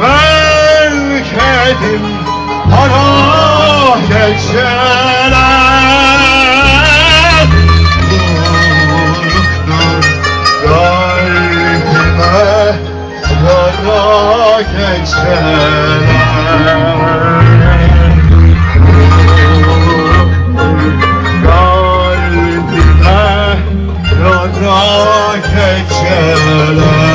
Mülkedim para geçene Vuruktur kalbime para geçene Kalbime yara geçene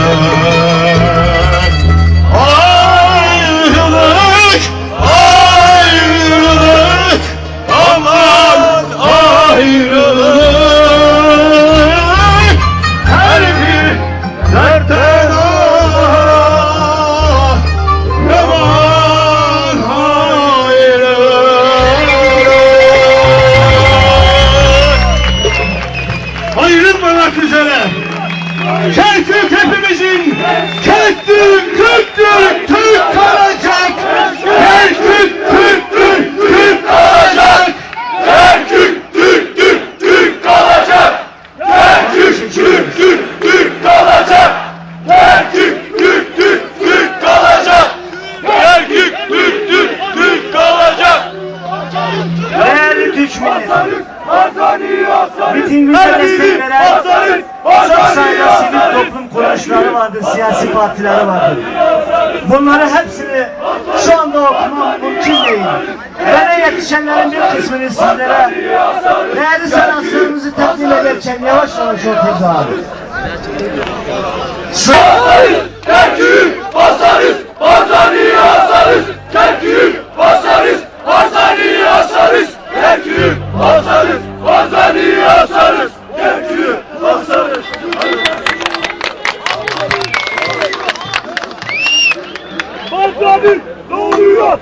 Kerkük Türktür Türk kalacak Kerkük Türktür Türk kalacak Kerkük Türktür Türk kalacak Kerkük Türktür Türk kalacak Kerkük Türktür Türk kalacak Kerkük Türktür Türk kalacak Değerli Türk milleti, mitingimize destek veren çok sivil kuruluşları vardır, siyasi partileri vardır. Bunları hepsini şu anda okumam mümkün değil. Bana yetişenlerin bir kısmını sizlere değerli sanatçılarımızı takdim ederken yavaş yavaş okuyacağım. Basarız, Kerkük basarız, Barzani'yi asarız, Kerkük basarız, Barzani'yi asarız, Kerkük basarız, Barzani'yi asarız, Abi ne oluyor?